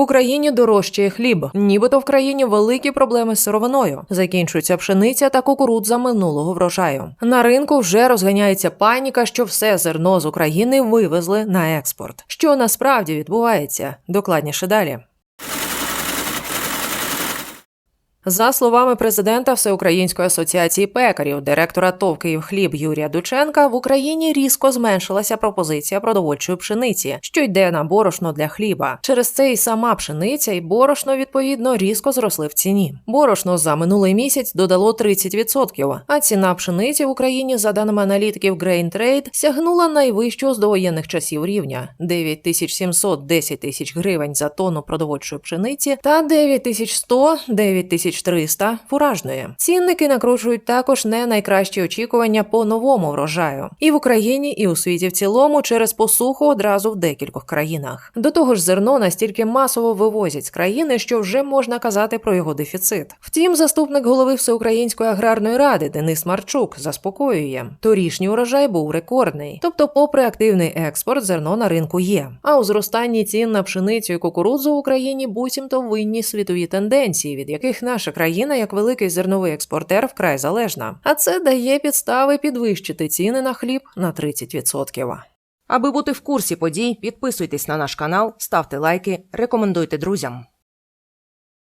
В Україні дорожчає хліб. Нібито в країні великі проблеми з сировиною. Закінчується пшениця та кукурудза минулого врожаю. На ринку вже розганяється паніка, що все зерно з України вивезли на експорт. Що насправді відбувається? Докладніше далі. За словами президента Всеукраїнської асоціації пекарів, директора ТОВ «Київхліб» Юрія Дученка, в Україні різко зменшилася пропозиція продовольчої пшениці, що йде на борошно для хліба. Через це і сама пшениця, і борошно відповідно різко зросли в ціні. Борошно за минулий місяць додало 30%, а ціна пшениці в Україні, за даними аналітиків Grain Trade, сягнула найвищого з довоєнних часів рівня 9700 – 10 тисяч гривень за тонну продовольчої пшениці та 9100 – 9300 фуражної. Цінники накручують також не найкращі очікування по новому врожаю і в Україні, і у світі в цілому через посуху одразу в декількох країнах. До того ж, зерно настільки масово вивозять з країни, що вже можна казати про його дефіцит. Втім, заступник голови Всеукраїнської аграрної ради Денис Марчук заспокоює: торішній урожай був рекордний, тобто, попри активний експорт, зерно на ринку є. А у зростанні цін на пшеницю і кукурудзу в Україні буцімто винні світові тенденції, від яких наша країна, як великий зерновий експортер, вкрай залежна. А це дає підстави підвищити ціни на хліб на 30%. Аби бути в курсі подій, підписуйтесь на наш канал, ставте лайки, рекомендуйте друзям.